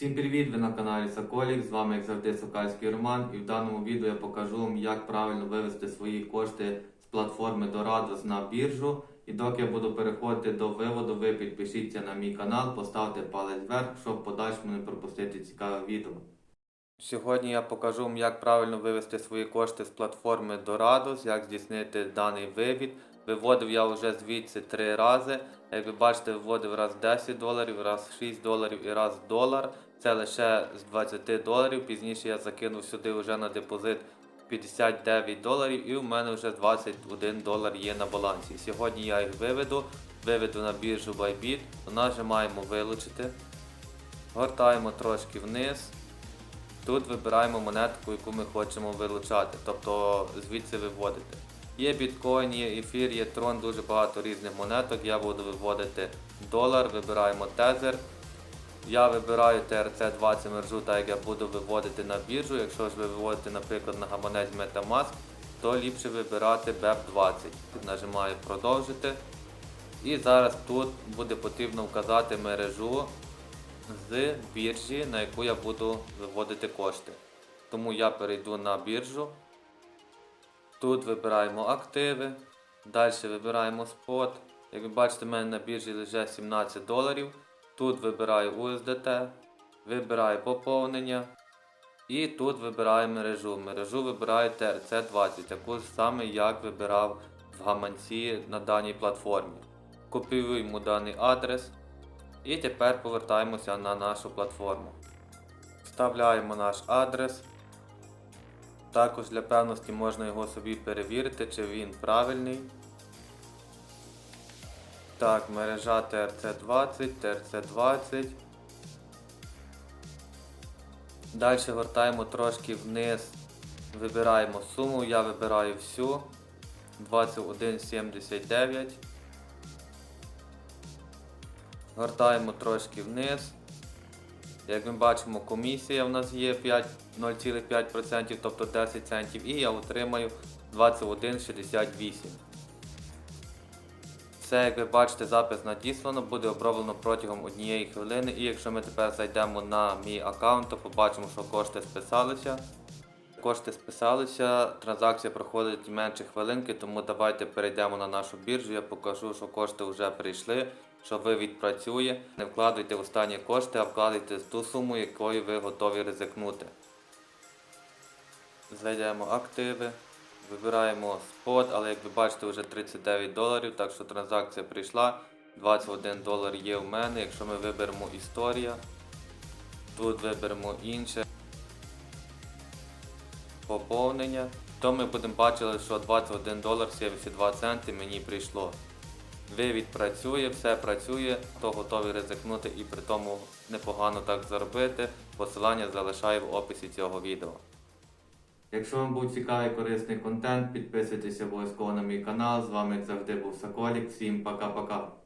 Всім привіт! Ви на каналі Соколік. З вами як завжди Сокальський Роман. І в даному відео я покажу вам, як правильно вивести свої кошти з платформи Dorados на біржу. І доки я буду переходити до виводу, ви підпишіться на мій канал, поставте палець вверх, щоб в подальшому не пропустити цікаве відео. Сьогодні я покажу вам, як правильно вивести свої кошти з платформи Dorados, як здійснити даний вивід. Виводив я вже звідси три рази. Як ви бачите, виводив раз 10 доларів, раз 6 доларів і раз долар. Це лише з 20 доларів. Пізніше я закинув сюди вже на депозит 59 доларів і в мене вже 21 долар є на балансі. Сьогодні я їх виведу, виведу на біржу Bybit, нажимаємо вилучити, гортаємо трошки вниз. Тут вибираємо монетку, яку ми хочемо вилучати, тобто звідси виводити. Є біткоін, є ефір, є трон, дуже багато різних монеток. Я буду виводити долар, вибираємо тезер. Я вибираю TRC20 мержу, так як я буду виводити на біржу. Якщо ж ви виводите, наприклад, на гаманець Metamask, то ліпше вибирати BEP20. Нажимаю продовжити. І зараз тут буде потрібно вказати мережу з біржі, на яку я буду виводити кошти. Тому я перейду на біржу. Тут вибираємо активи. Далі вибираємо спот. Як ви бачите, в мене на біржі лежить 17 доларів. Тут вибираю USDT, вибираю поповнення. І тут вибираю мережу. Мережу вибираю TRC20, таку саме, як вибирав в гаманці на даній платформі. Копіюємо даний адрес. І тепер повертаємося на нашу платформу. Вставляємо наш адрес. Також для певності можна його собі перевірити, чи він правильний. Так, мережа TRC20, TRC20. Далі гортаємо трошки вниз, вибираємо суму, я вибираю всю 21,79. Гортаємо трошки вниз. Як ми бачимо, комісія в нас є 5 0,5%, тобто 10 центів, і я отримаю 21,68. Все, як ви бачите, запис надіслано, буде оброблено протягом однієї хвилини. І якщо ми тепер зайдемо на мій аккаунт, то побачимо, що кошти списалися. Кошти списалися, транзакція проходить менше хвилинки, тому давайте перейдемо на нашу біржу. Я покажу, що кошти вже прийшли, що вивід працює. Не вкладуйте останні кошти, а вкладайте ту суму, якою ви готові ризикнути. Зайдемо активи, вибираємо спот, але як ви бачите, вже 39 доларів, так що транзакція прийшла. 21 долар є в мене. Якщо ми виберемо історія, тут виберемо інше поповнення, то ми будемо бачити, що 21 долар 72 центи мені прийшло. Вивід працює, все працює, хто готовий ризикнути і при тому непогано так заробити. Посилання залишаю в описі цього відео. Якщо вам був цікавий корисний контент, підписуйтесь обов'язково на мій канал. З вами як завжди був Соколік. Всім пока-пока.